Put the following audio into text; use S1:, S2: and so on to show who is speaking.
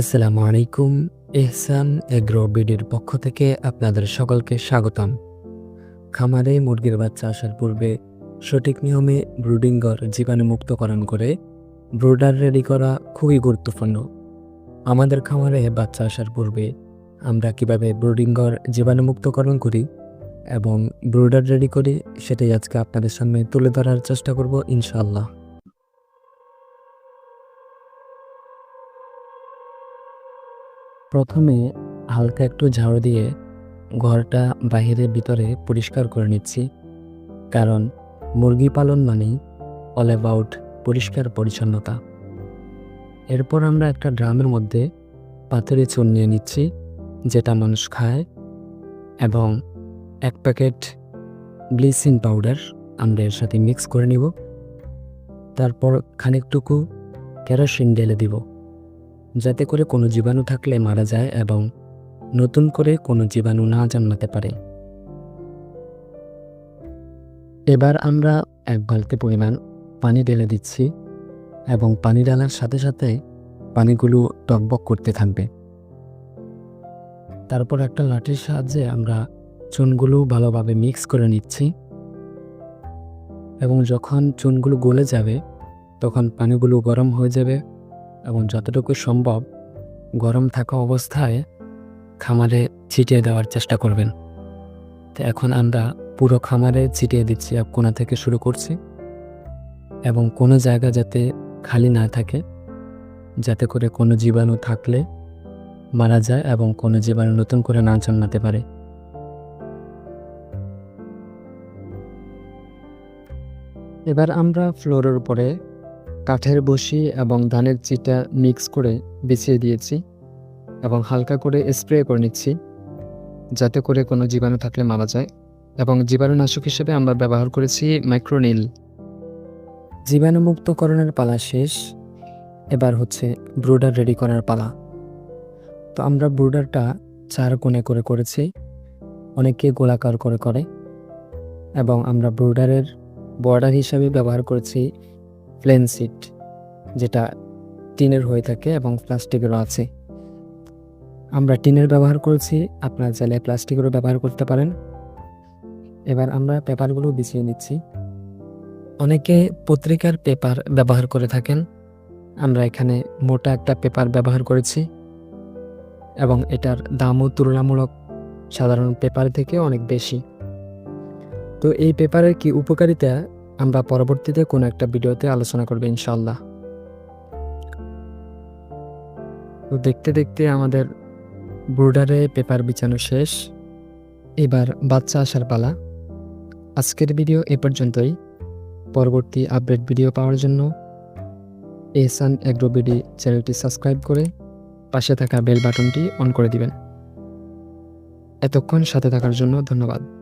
S1: আসসালামু আলাইকুম, এহসান এগ্রো বিডির পক্ষ থেকে আপনাদের সকলকে স্বাগতম। খামারে মুরগির বাচ্চা আসার পূর্বে সঠিক নিয়মে ব্রুডিং ঘর জীবাণুমুক্তকরণ করে ব্রুডার রেডি করা খুবই গুরুত্বপূর্ণ। আমাদের খামারে বাচ্চা আসার পূর্বে আমরা কীভাবে ব্রুডিং ঘর জীবাণুমুক্তকরণ করি এবং ব্রুডার রেডি করি সেটাই আজকে আপনাদের সামনে তুলে ধরার চেষ্টা করব ইনশাআল্লাহ। প্রথমে হালকা একটু ঝাড়ু দিয়ে ঘরটা বাহিরের ভিতরে পরিষ্কার করে নিচ্ছি। কারণ মুরগি পালন মানেই অল অ্যাবাউট পরিষ্কার পরিচ্ছন্নতা। এরপর আমরা একটা ড্রামের মধ্যে পাথরে চুন নিয়ে নিচ্ছি, যেটা মানুষ খায়, এবং এক প্যাকেট ব্লিচিং পাউডার আমরা এর সাথে মিক্স করে নিব। তারপর খানিকটুকু কেরোসিন ঢেলে দিব। যাতে করে কোনো জীবাণু থাকলে মারা যায় এবং নতুন করে কোনো জীবাণু না জন্মাতে পারে। এবার আমরা এক বালতি পরিমাণ পানি ঢেলে দিচ্ছি এবং পানি ঢালার সাথে সাথে পানিগুলো টকবক করতে থাকবে। তারপর একটা লাঠির সাহায্যে আমরা চুনগুলো ভালোভাবে মিক্স করে নিচ্ছি এবং যখন চুনগুলো গলে যাবে, তখন পানিগুলো গরম হয়ে যাবে। এবং যতটুকু সম্ভব গরম থাকা অবস্থায় খামারে ছিটিয়ে দেওয়ার চেষ্টা করবেন। তো এখন আমরা পুরো খামারে ছিটিয়ে দিচ্ছি এক কোনা থেকে শুরু করছি এবং কোনো জায়গা যাতে খালি না থাকে, যাতে করে কোনো জীবাণু থাকলে মারা যায় এবং কোনো জীবাণু নতুন করে না জন্মাতে পারে। এবার আমরা ফ্লোরের উপরে কাঠের বসি এবং ধানের চিটা মিক্স করে বিছিয়ে দিয়েছি এবং হালকা করে স্প্রে করে নিচ্ছি, যাতে করে কোনো জীবাণু থাকলে মারা যায় এবং জীবাণুনাশক হিসেবে আমরা ব্যবহার করেছি মাইক্রোনিল জীবাণুমুক্তকরণের পালা শেষ। এবার হচ্ছে ব্রুডার রেডি করার পালা। তো আমরা ব্রুডারটা চার কোণে করে করেছি অনেকে গোলাকার করে করে। এবং আমরা ব্রুডারের বর্ডার হিসাবে ব্যবহার করেছি প্লেন সিট যেটা টিনের হয়ে থাকে এবং প্লাস্টিকেরও আছে। আমরা টিনের ব্যবহার করেছি, আপনার চাইলে প্লাস্টিকেরও ব্যবহার করতে পারেন। এবার আমরা পেপারগুলো বিছিয়ে নিচ্ছি। অনেকে পত্রিকার পেপার ব্যবহার করে থাকেন। আমরা এখানে মোটা একটা পেপার ব্যবহার করেছি এবং এটার দামও তুলনামূলক সাধারণ পেপার থেকে অনেক বেশি। তো এই পেপারের কি উপকারিতা আমরা পরবর্তীতে কোনো একটা ভিডিওতে আলোচনা করব ইনশাল্লাহ তো দেখতে দেখতে আমাদের বোর্ডারে পেপার বিছানো শেষ। এবার বাচ্চা আসার পালা। আজকের ভিডিও এ পর্যন্তই। পরবর্তী আপডেট ভিডিও পাওয়ার জন্য এসান অ্যাগ্রোবিডি চ্যানেলটি সাবস্ক্রাইব করে পাশে থাকা বেল বাটনটি অন করে দিবেন। এতক্ষণ সাথে থাকার জন্য ধন্যবাদ।